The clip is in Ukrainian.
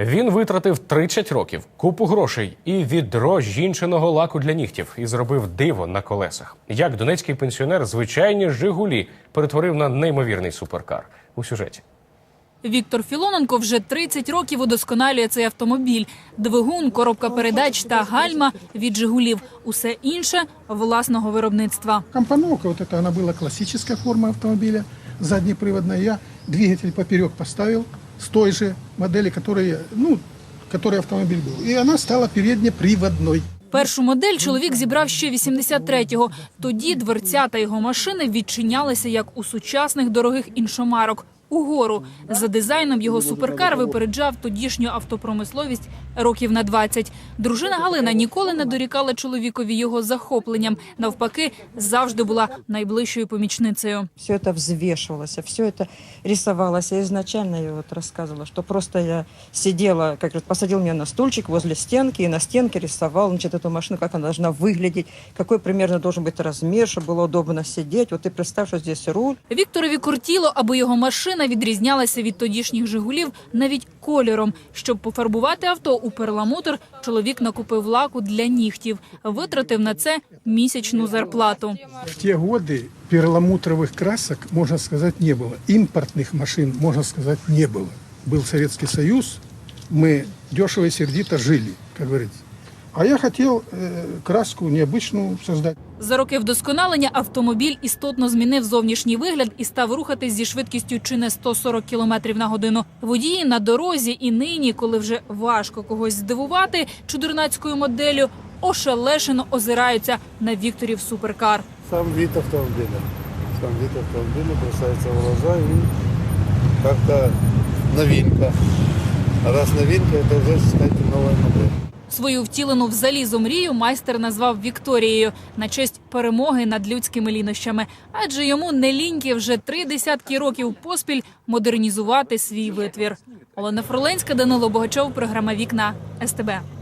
Він витратив 30 років, купу грошей і відро жінчиного лаку для нігтів і зробив диво на колесах. Як донецький пенсіонер звичайні Жигулі перетворив на неймовірний суперкар у сюжеті. Віктор Філоненко вже 30 років удосконалює цей автомобіль. Двигун, коробка передач та гальма від «Жигулів». Усе інше власного виробництва. Компоновка вот эта, она была классическая форма автомобиля, заднеприводная. Я двигатель поперек поставил с той же модели, которая, ну, который автомобиль был. И она стала переднеприводной. Першу модель чоловік зібрав ще 83-го. Тоді дверця та його машини відчинялися як у сучасних дорогих іншомарок Угору за дизайном його суперкар випереджав тодішню автопромисловість років на 20. Дружина Галина ніколи не дорікала чоловікові його захопленням. Навпаки, завжди була найближчою помічницею. все это взвешивалось, все это рисовалось. Я изначально я вот рассказывала, что просто я сидела, как говорят, посадил меня на стульчик возле стенки, и на стенке рисовал, значит, эту машину, как она должна выглядеть, какой примерно должен быть размер, чтобы было удобно сидеть. Вот ты представь, что здесь руль, Вікторові кортіло, аби його машина відрізнялася від тодішніх Жигулів навіть кольором. Щоб пофарбувати авто у перламутр, чоловік накупив лаку для нігтів. Витратив на це місячну зарплату. В те годы перламутровых красок, можно сказать, не было. Импортных машин, можно сказать, не было. Был Советский Союз, мы дешево и сердито жили, как говорится. А я хотел э, краску необычную создать. За роки вдосконалення автомобіль істотно змінив зовнішній вигляд і став рухатись зі швидкістю чи не 140 км на годину. Водії на дорозі і нині, коли вже важко когось здивувати чудернацькою моделлю, ошелешено озираються на Вікторів суперкар. Сам вид автомобиля. Сам вид автомобиля бросается в глаза и как-то новинка. А раз новинка, это уже, считайте, новая модель. Свою втілену в залізу мрію майстер назвав Вікторією на честь перемоги над людськими лінощами. Адже йому не ліньки вже три десятки років поспіль модернізувати свій витвір. Олена Фроленська, Данило Богачов, програма Вікна СТБ.